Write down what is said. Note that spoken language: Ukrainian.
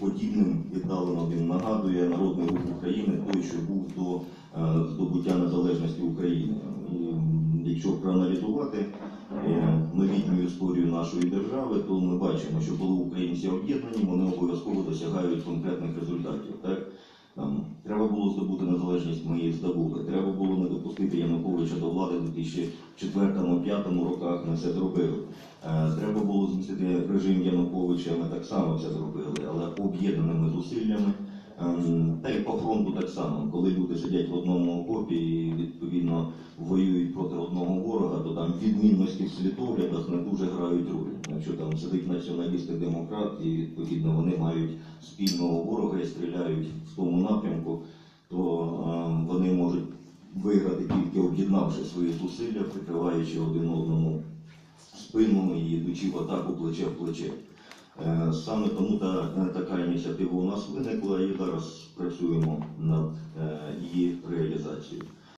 подібним віддалено він нагадує народний рух України, той, що був до е, здобуття незалежності України. І, якщо проаналізувати е, новітню історію нашої держави, то ми бачимо, що коли українці об'єднані, вони обов'язково досягають конкретних результатів. Так? Там, треба було здобути незалежність, ми її здобули. Треба було не допустити Януковича до влади в 2004-2005 роках, ми це зробили. Е, Треба було змістити режим Януковича, ми так само це зробили, але об'єднаними зусиллями. Ем, Та й по фронту так само, коли люди сидять в одному окопі і відповідно воюють проти одного ворога, то там відмінності в світоглядах не дуже грають роль. Якщо там сидить націоналіст і демократ, і відповідно вони мають спільного ворога і стріляють в тому напрямку, то ем, вони можуть виграти тільки об'єднавши свої зусилля, прикриваючи один одному спину і йдучи в атаку плече в плече. Е, Саме тому та, е, така ініціатива у нас виникла і зараз працюємо над е, її реалізацією.